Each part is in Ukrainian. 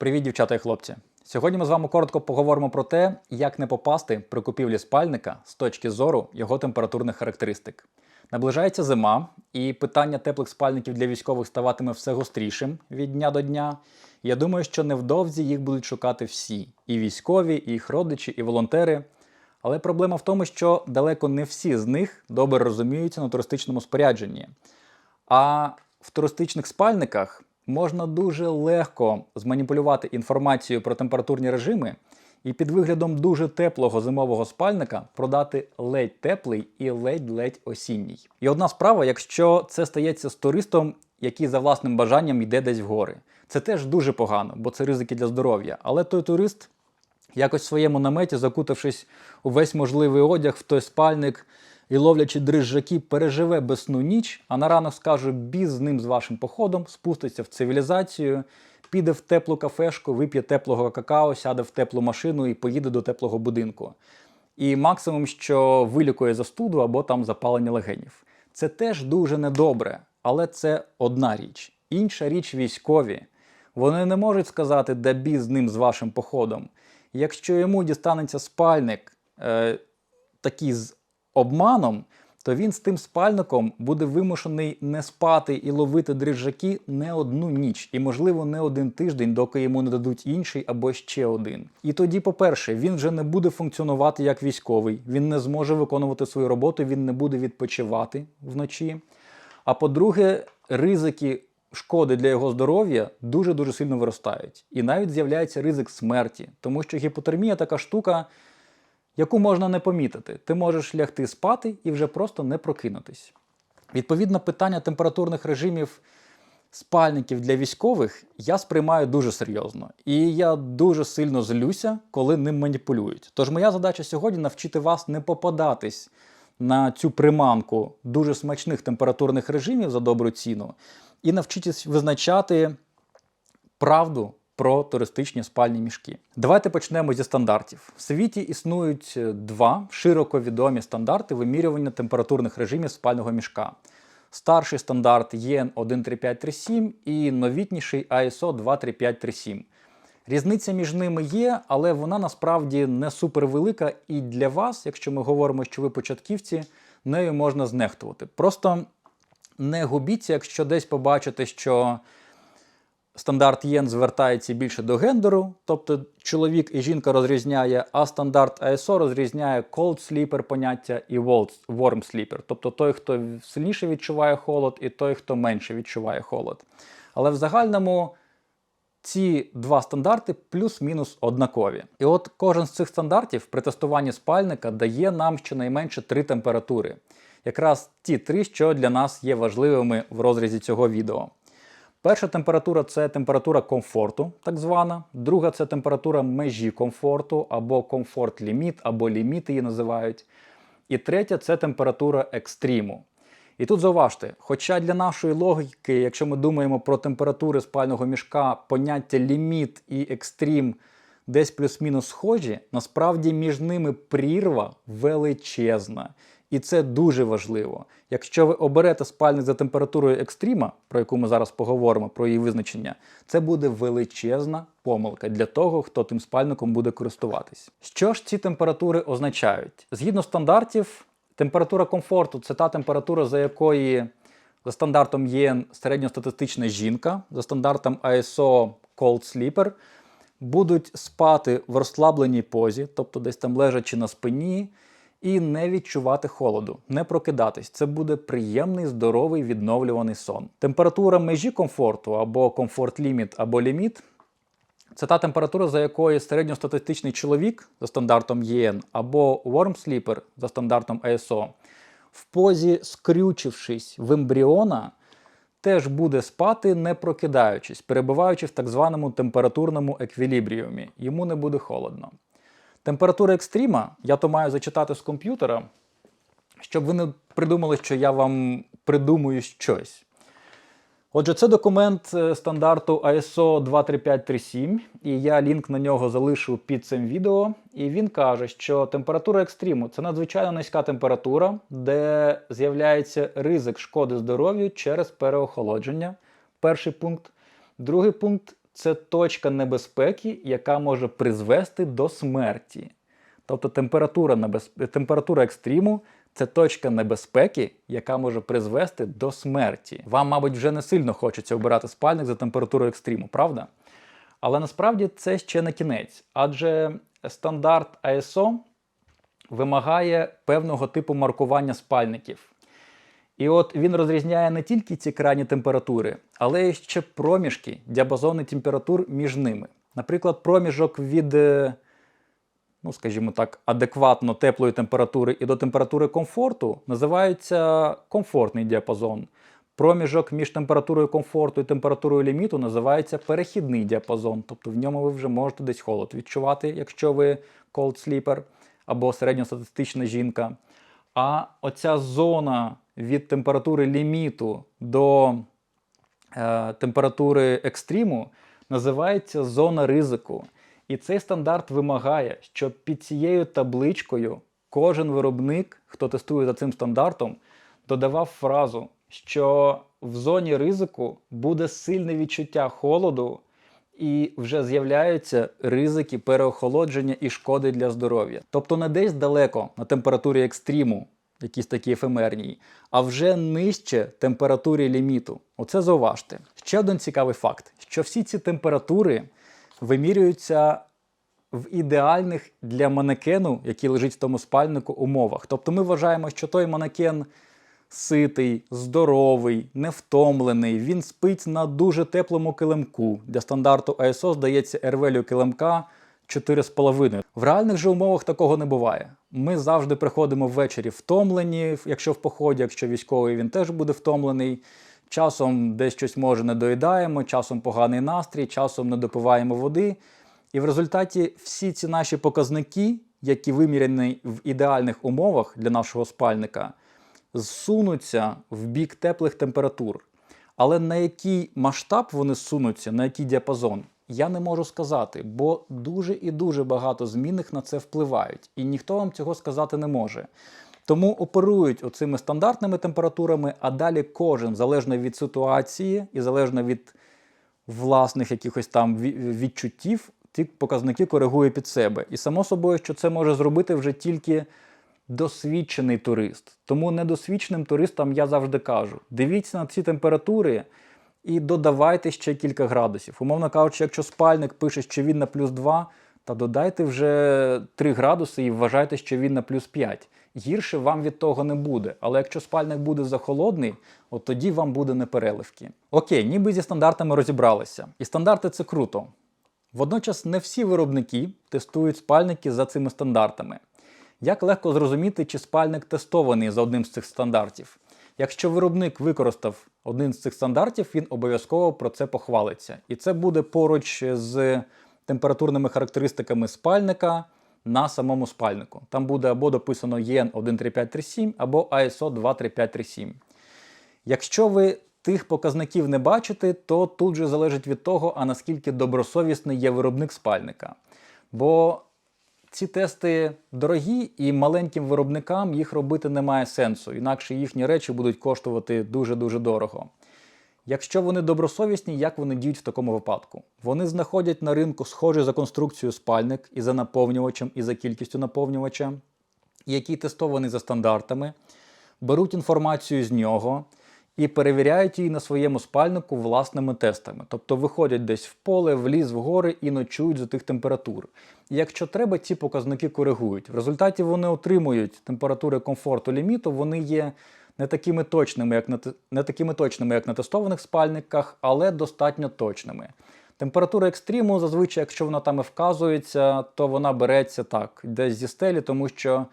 Привіт, дівчата і хлопці! Сьогодні ми з вами коротко поговоримо про те, як не попасти при купівлі спальника з точки зору його температурних характеристик. Наближається зима, і питання теплих спальників для військових ставатиме все гострішим від дня до дня. Я думаю, що невдовзі їх будуть шукати всі: і військові, і їх родичі, і волонтери. Але проблема в тому, що далеко не всі з них добре розуміються на туристичному спорядженні. А в туристичних спальниках можна дуже легко зманіпулювати інформацію про температурні режими і під виглядом дуже теплого зимового спальника продати ледь теплий і ледь-ледь осінній. І одна справа, якщо це стається з туристом, який за власним бажанням йде десь в гори. Це теж дуже погано, бо це ризики для здоров'я. Але той турист якось в своєму наметі, закутавшись у весь можливий одяг в той спальник і ловлячи дрижжаки, переживе безсну ніч, а на ранок скаже біз з ним з вашим походом, спуститься в цивілізацію, піде в теплу кафешку, вип'є теплого какао, сяде в теплу машину і поїде до теплого будинку. І максимум, що вилікує застуду або там запалення легенів. Це теж дуже недобре, але це одна річ. Інша річ військові. Вони не можуть сказати, да бі з ним з вашим походом. Якщо йому дістанеться спальник е, такий з обманом, то він з тим спальником буде вимушений не спати і ловити дрижаки не одну ніч, і, можливо, не один тиждень, доки йому не дадуть інший або ще один. І тоді, по-перше, він вже не буде функціонувати як військовий, він не зможе виконувати свою роботу, він не буде відпочивати вночі. А по-друге, ризики шкоди для його здоров'я дуже дуже сильно виростають. І навіть з'являється ризик смерті, тому що гіпотермія така штука, яку можна не помітити. Ти можеш лягти спати і вже просто не прокинутись. Відповідно, питання температурних режимів спальників для військових я сприймаю дуже серйозно. І я дуже сильно злюся, коли ним маніпулюють. Тож моя задача сьогодні навчити вас не попадатись на цю приманку дуже смачних температурних режимів за добру ціну і навчитись визначати правду про туристичні спальні мішки. Давайте почнемо зі стандартів. В світі існують два широко відомі стандарти вимірювання температурних режимів спального мішка. Старший стандарт EN 13537 і новітніший ISO 23537. Різниця між ними є, але вона насправді не супервелика, і для вас, якщо ми говоримо, що ви початківці, нею можна знехтувати. Просто не губіться, якщо десь побачите, що стандарт ЄН звертається більше до гендеру, тобто чоловік і жінка розрізняє, а стандарт ISO розрізняє cold sleeper поняття і warm sleeper, тобто той, хто сильніше відчуває холод, і той, хто менше відчуває холод. Але в загальному ці два стандарти плюс-мінус однакові. І от кожен з цих стандартів при тестуванні спальника дає нам щонайменше три температури. Якраз ті три, що для нас є важливими в розрізі цього відео. Перша температура це температура комфорту, так звана. Друга це температура межі комфорту, або комфорт ліміт, або ліміт її називають. І третя це температура екстриму. І тут зауважте, хоча для нашої логіки, якщо ми думаємо про температури спального мішка, поняття ліміт і екстрім десь плюс-мінус схожі, насправді між ними прірва величезна. І це дуже важливо. Якщо ви оберете спальник за температурою екстріма, про яку ми зараз поговоримо, про її визначення, це буде величезна помилка для того, хто тим спальником буде користуватись. Що ж ці температури означають? Згідно стандартів, температура комфорту це та температура, за якої за стандартом ЄН середньостатистична жінка, за стандартом ISO Cold Sleeper, будуть спати в розслабленій позі, тобто десь там лежачи на спині і не відчувати холоду, не прокидатись. Це буде приємний, здоровий, відновлюваний сон. Температура межі комфорту або комфорт ліміт, або ліміт. Це та температура, за якою середньостатистичний чоловік за стандартом ЄН або warm sleeper за стандартом ISO в позі, скрючившись в ембріона, теж буде спати, не прокидаючись, перебуваючи в так званому температурному еквілібріумі. Йому не буде холодно. Температура екстріма я то маю зачитати з комп'ютера, щоб ви не придумали, що я вам придумую щось. Отже, це документ е, стандарту ISO 23537, і я лінк на нього залишу під цим відео. І він каже, що температура екстриму це надзвичайно низька температура, де з'являється ризик шкоди здоров'ю через переохолодження. Перший пункт. Другий пункт це точка небезпеки, яка може призвести до смерті. Тобто температура, небез... температура екстриму це точка небезпеки, яка може призвести до смерті. Вам, мабуть, вже не сильно хочеться обирати спальник за температурою екстриму, правда? Але насправді це ще не кінець, адже стандарт ISO вимагає певного типу маркування спальників. І от він розрізняє не тільки ці крайні температури, але й ще проміжки, діапазони температур між ними. Наприклад, проміжок від, е, ну скажімо так, адекватно теплої температури і до температури комфорту називається комфортний діапазон. Проміжок між температурою комфорту і температурою ліміту називається перехідний діапазон. Тобто в ньому ви вже можете десь холод відчувати, якщо ви cold sleeper або середньостатистична жінка. А оця зона від температури ліміту до е, температури екстриму називається зона ризику. І цей стандарт вимагає, щоб під цією табличкою кожен виробник, хто тестує за цим стандартом, додавав фразу, що в зоні ризику буде сильне відчуття холоду, і вже з'являються ризики переохолодження і шкоди для здоров'я. Тобто не десь далеко на температурі екстриму, якісь такі ефемерні, а вже нижче температурі ліміту. Оце зауважте. Ще один цікавий факт: що всі ці температури вимірюються в ідеальних для манекену, який лежить в тому спальнику, умовах. Тобто ми вважаємо, що той манекен ситий, здоровий, невтомлений, він спить на дуже теплому килимку. Для стандарту ISO здається RVLU килимка 4,5. В реальних же умовах такого не буває. Ми завжди приходимо ввечері втомлені, якщо в поході, якщо військовий він теж буде втомлений. Часом десь щось може не доїдаємо, часом поганий настрій, часом не допиваємо води. І в результаті всі ці наші показники, які виміряні в ідеальних умовах для нашого спальника, зсунуться в бік теплих температур. Але на який масштаб вони зсунуться, на який діапазон, я не можу сказати, бо дуже і дуже багато змінних на це впливають, і ніхто вам цього сказати не може. Тому оперують оцими стандартними температурами, а далі кожен, залежно від ситуації і залежно від власних якихось там відчуттів, ці показники коригує під себе. І само собою, що це може зробити вже тільки досвідчений турист. Тому недосвідченим туристам я завжди кажу: дивіться на ці температури і додавайте ще кілька градусів. Умовно кажучи, якщо спальник пише, що він на плюс 2, та додайте вже 3 градуси і вважайте, що він на плюс 5. Гірше вам від того не буде. Але якщо спальник буде захолодний, от тоді вам буде непереливки. Окей, ніби зі стандартами розібралися. І стандарти це круто. Водночас не всі виробники тестують спальники за цими стандартами. Як легко зрозуміти, чи спальник тестований за одним з цих стандартів? Якщо виробник використав один з цих стандартів, він обов'язково про це похвалиться. І це буде поруч з температурними характеристиками спальника на самому спальнику. Там буде або дописано EN 13537, або ISO 23537. Якщо ви тих показників не бачите, то тут же залежить від того, а наскільки добросовісний є виробник спальника. Бо ці тести дорогі і маленьким виробникам їх робити немає сенсу, інакше їхні речі будуть коштувати дуже-дуже дорого. Якщо вони добросовісні, як вони діють в такому випадку? Вони знаходять на ринку схожий за конструкцією спальник і за наповнювачем, і за кількістю наповнювача, який тестований за стандартами, беруть інформацію з нього і перевіряють її на своєму спальнику власними тестами. Тобто виходять десь в поле, в ліс, в гори і ночують за тих температур. І якщо треба, ці показники коригують. В результаті вони отримують температури комфорту ліміту, вони є не такими точними, як на, не такими точними, як на тестованих спальниках, але достатньо точними. Температура екстриму, зазвичай, якщо вона там і вказується, то вона береться так, десь зі стелі, тому що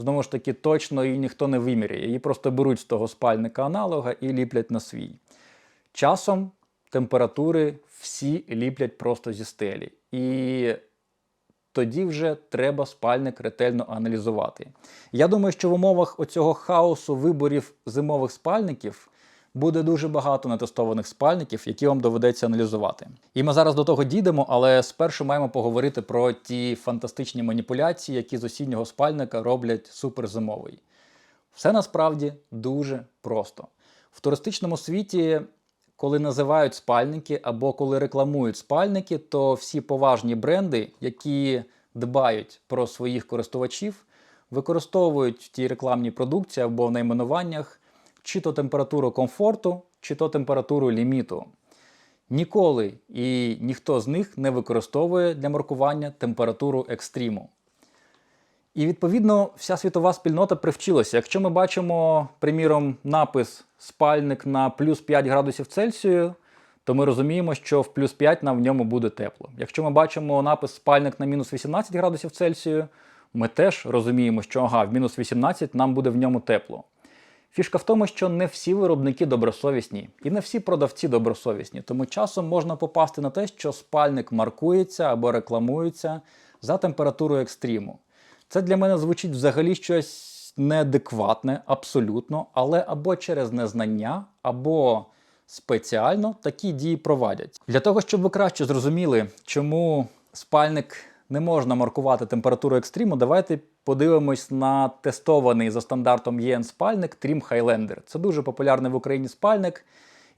знову ж таки точно її ніхто не виміряє. Її просто беруть з того спальника аналога і ліплять на свій. Часом температури всі ліплять просто зі стелі. І тоді вже треба спальник ретельно аналізувати. Я думаю, що в умовах оцього хаосу виборів зимових спальників буде дуже багато нетестованих спальників, які вам доведеться аналізувати. І ми зараз до того дійдемо, але спершу маємо поговорити про ті фантастичні маніпуляції, які з осіннього спальника роблять суперзимовий. Все насправді дуже просто. В туристичному світі коли називають спальники або коли рекламують спальники, то всі поважні бренди, які дбають про своїх користувачів, використовують в тій рекламній продукції або в найменуваннях чи то температуру комфорту, чи то температуру ліміту. Ніколи і ніхто з них не використовує для маркування температуру екстриму. І відповідно вся світова спільнота привчилася. Якщо ми бачимо, приміром, напис спальник на плюс 5 градусів Цельсію, то ми розуміємо, що в плюс 5 нам в ньому буде тепло. Якщо ми бачимо напис спальник на мінус 18 градусів Цельсію, ми теж розуміємо, що ага, в мінус 18 нам буде в ньому тепло. Фішка в тому, що не всі виробники добросовісні і не всі продавці добросовісні, тому часом можна попасти на те, що спальник маркується або рекламується за температурою екстриму. Це для мене звучить взагалі щось неадекватне, абсолютно, але або через незнання, або спеціально такі дії проводять. Для того, щоб ви краще зрозуміли, чому спальник не можна маркувати температуру екстриму, давайте подивимось на тестований за стандартом ЄН спальник Trim Highlander. Це дуже популярний в Україні спальник.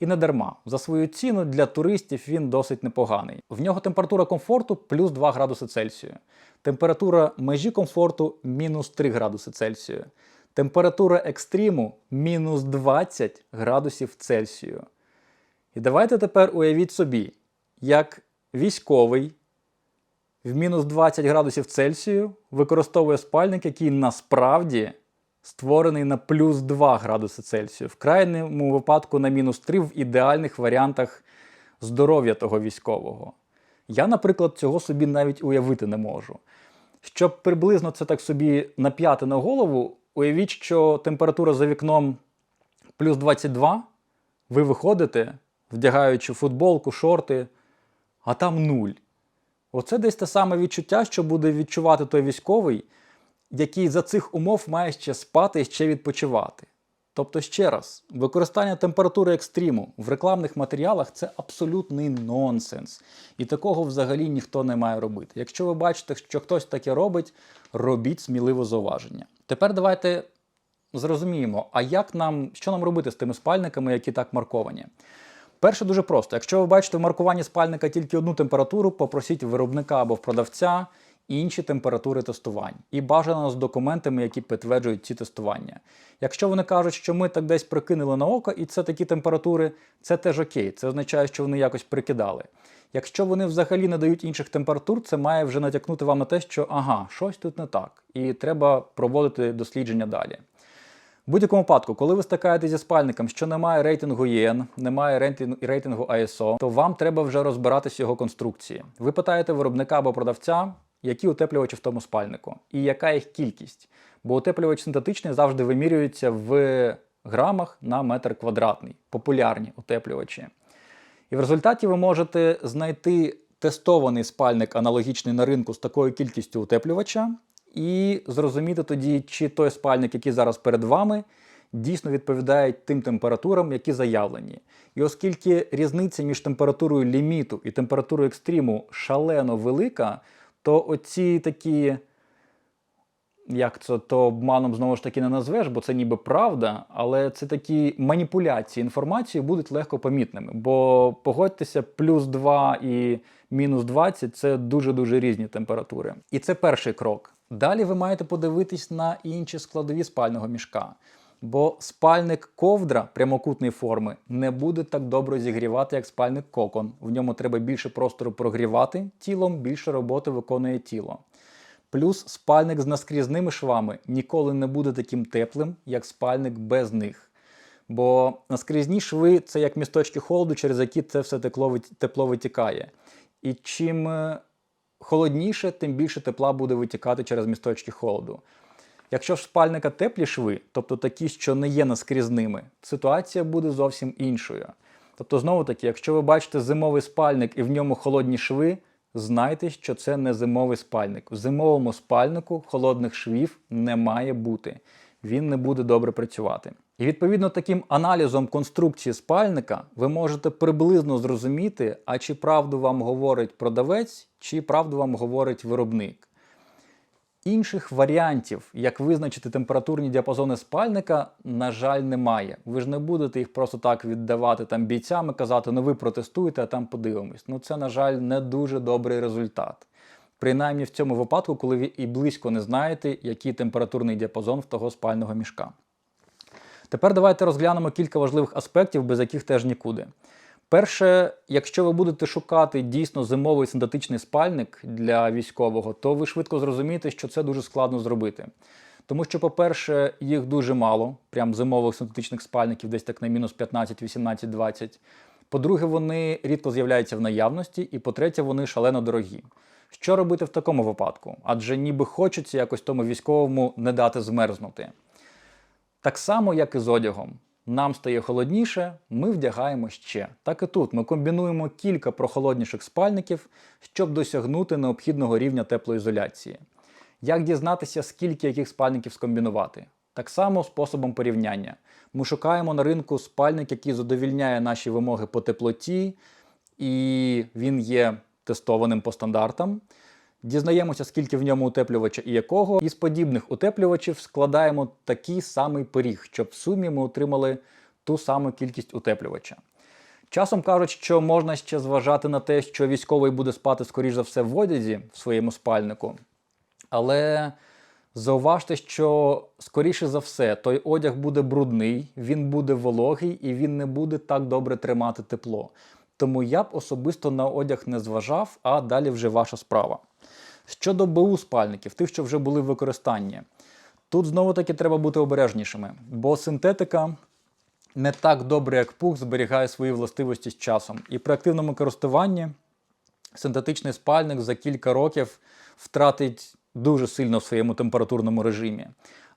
І не дарма. За свою ціну для туристів він досить непоганий. В нього температура комфорту плюс 2 градуси Цельсію. Температура межі комфорту мінус 3 градуси Цельсію. Температура екстриму мінус 20 градусів Цельсію. І давайте тепер уявіть собі, як військовий в мінус 20 градусів Цельсію використовує спальник, який насправді створений на плюс 2 градуси Цельсію. В крайньому випадку на мінус 3 в ідеальних варіантах здоров'я того військового. Я, наприклад, цього собі навіть уявити не можу. Щоб приблизно це так собі нап'яти на голову, уявіть, що температура за вікном плюс 22, ви виходите, вдягаючи футболку, шорти, а там нуль. Оце десь те саме відчуття, що буде відчувати той військовий, який за цих умов має ще спати і ще відпочивати. Тобто, ще раз, використання температури екстриму в рекламних матеріалах це абсолютний нонсенс. І такого взагалі ніхто не має робити. Якщо ви бачите, що хтось таке робить, робіть сміливо зауваження. Тепер давайте зрозуміємо, а як нам, що нам робити з тими спальниками, які так марковані. Перше дуже просто. Якщо ви бачите в маркуванні спальника тільки одну температуру, попросіть виробника або в продавця інші температури тестувань. І бажано з документами, які підтверджують ці тестування. Якщо вони кажуть, що ми так десь прикинули на око, і це такі температури, це теж окей. Це означає, що вони якось прикидали. Якщо вони взагалі не дають інших температур, це має вже натякнути вам на те, що ага, щось тут не так, і треба проводити дослідження далі. В будь-якому випадку, коли ви стикаєтеся зі спальником, що немає рейтингу ЄН, немає рейтингу ISO, то вам треба вже розбиратися його конструкції. Ви питаєте виробника або продавця, які утеплювачі в тому спальнику, і яка їх кількість. Бо утеплювач синтетичний завжди вимірюється в грамах на метр квадратний, популярні утеплювачі. І в результаті ви можете знайти тестований спальник, аналогічний на ринку з такою кількістю утеплювача, і зрозуміти тоді, чи той спальник, який зараз перед вами, дійсно відповідає тим температурам, які заявлені. І оскільки різниця між температурою ліміту і температурою екстриму шалено велика, то оці такі, як це то обманом знову ж таки не назвеш, бо це ніби правда, але це такі маніпуляції інформацією будуть легко помітними. Бо погодьтеся, плюс 2 і мінус 20 це дуже-дуже різні температури. І це перший крок. Далі ви маєте подивитись на інші складові спального мішка. Бо спальник ковдра прямокутної форми не буде так добре зігрівати, як спальник кокон. В ньому треба більше простору прогрівати тілом, більше роботи виконує тіло. Плюс спальник з наскрізними швами ніколи не буде таким теплим, як спальник без них. Бо наскрізні шви це як місточки холоду, через які це все тепло, витікає. І чим е, холодніше, тим більше тепла буде витікати через місточки холоду. Якщо ж спальника теплі шви, тобто такі, що не є наскрізними, ситуація буде зовсім іншою. Тобто, знову таки, якщо ви бачите зимовий спальник і в ньому холодні шви, знайте, що це не зимовий спальник. В зимовому спальнику холодних швів не має бути. Він не буде добре працювати. І відповідно таким аналізом конструкції спальника ви можете приблизно зрозуміти, а чи правду вам говорить продавець, чи правду вам говорить виробник. Інших варіантів, як визначити температурні діапазони спальника, на жаль, немає. Ви ж не будете їх просто так віддавати там бійцям і казати, ну ви протестуєте, а там подивимось. Ну це, на жаль, не дуже добрий результат. Принаймні в цьому випадку, коли ви і близько не знаєте, який температурний діапазон в того спального мішка. Тепер давайте розглянемо кілька важливих аспектів, без яких теж нікуди. Перше, якщо ви будете шукати дійсно зимовий синтетичний спальник для військового, то ви швидко зрозумієте, що це дуже складно зробити. Тому що, по-перше, їх дуже мало, прям зимових синтетичних спальників, десь так на мінус 15, 18, 20. По-друге, вони рідко з'являються в наявності, і по-третє, вони шалено дорогі. Що робити в такому випадку? Адже ніби хочеться якось тому військовому не дати змерзнути. Так само, як і з одягом. Нам стає холодніше, ми вдягаємо ще. Так і тут ми комбінуємо кілька прохолодніших спальників, щоб досягнути необхідного рівня теплоізоляції. Як дізнатися, скільки яких спальників скомбінувати? Так само способом порівняння. Ми шукаємо на ринку спальник, який задовільняє наші вимоги по теплоті, і він є тестованим по стандартам. Дізнаємося, скільки в ньому утеплювача і якого. Із подібних утеплювачів складаємо такий самий пиріг, щоб в сумі ми отримали ту саму кількість утеплювача. Часом кажуть, що можна ще зважати на те, що військовий буде спати, скоріш за все, в одязі в своєму спальнику. Але зауважте, що, скоріше за все, той одяг буде брудний, він буде вологий і він не буде так добре тримати тепло. Тому я б особисто на одяг не зважав, а далі вже ваша справа. Щодо БУ спальників, тих, що вже були в використанні, тут знову таки треба бути обережнішими, бо синтетика не так добре, як пух, зберігає свої властивості з часом. І при активному користуванні синтетичний спальник за кілька років втратить дуже сильно в своєму температурному режимі.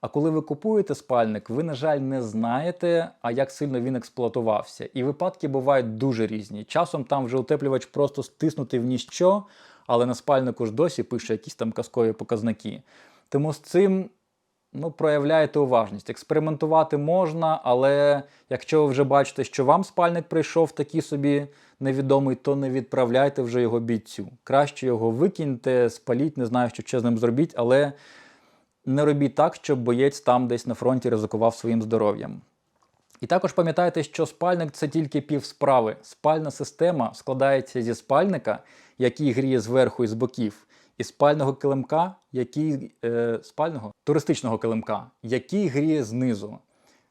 А коли ви купуєте спальник, ви, на жаль, не знаєте, а як сильно він експлуатувався. І випадки бувають дуже різні. Часом там вже утеплювач просто стиснутий в ніщо, але на спальнику ж досі пише якісь там казкові показники. Тому з цим ну, проявляйте уважність. Експериментувати можна, але якщо ви вже бачите, що вам спальник прийшов такий собі невідомий, то не відправляйте вже його бійцю. Краще його викиньте, спаліть, не знаю, що ще з ним зробіть, але не робіть так, щоб боєць там десь на фронті ризикував своїм здоров'ям. І також пам'ятайте, що спальник це тільки пів справи. Спальна система складається зі спальника, який гріє зверху і з боків, і спального килимка, який е, спального туристичного килимка, який гріє знизу.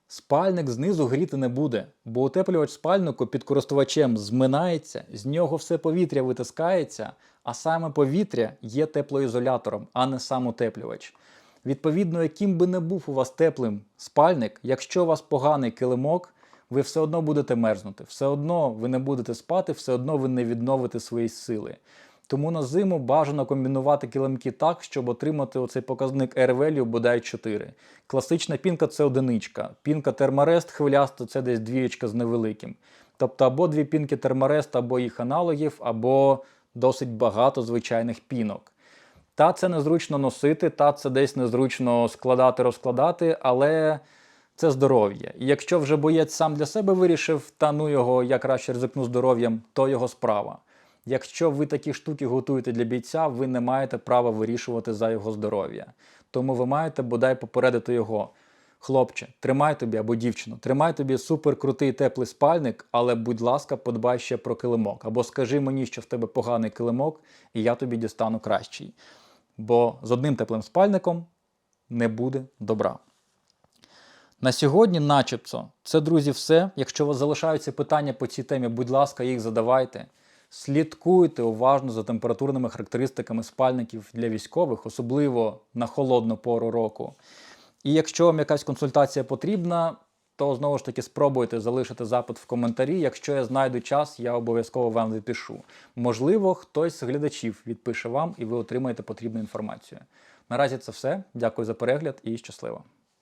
Спальник знизу гріти не буде, бо утеплювач спальнику під користувачем зминається, з нього все повітря витискається, а саме повітря є теплоізолятором, а не сам утеплювач. Відповідно, яким би не був у вас теплим спальник, якщо у вас поганий килимок, ви все одно будете мерзнути, все одно ви не будете спати, все одно ви не відновите свої сили. Тому на зиму бажано комбінувати килимки так, щоб отримати оцей показник R-value бодай 4. Класична пінка це одиничка. Пінка терморест хвиляста це десь двієчка з невеликим. Тобто або дві пінки терморест, або їх аналогів, або досить багато звичайних пінок. Та це незручно носити, та це десь незручно складати, розкладати, але це здоров'я. І якщо вже боєць сам для себе вирішив, та ну його я краще ризикну здоров'ям, то його справа. Якщо ви такі штуки готуєте для бійця, ви не маєте права вирішувати за його здоров'я. Тому ви маєте бодай попередити його. Хлопче, тримай тобі або дівчину, тримай тобі суперкрутий теплий спальник, але, будь ласка, подбай ще про килимок. Або скажи мені, що в тебе поганий килимок, і я тобі дістану кращий. Бо з одним теплим спальником не буде добра. На сьогодні, начебто, це, друзі, все. Якщо у вас залишаються питання по цій темі, будь ласка, їх задавайте. Слідкуйте уважно за температурними характеристиками спальників для військових, особливо на холодну пору року. І якщо вам якась консультація потрібна, то знову ж таки спробуйте залишити запит в коментарі. Якщо я знайду час, я обов'язково вам відпишу. Можливо, хтось з глядачів відпише вам і ви отримаєте потрібну інформацію. Наразі це все. Дякую за перегляд і щасливо!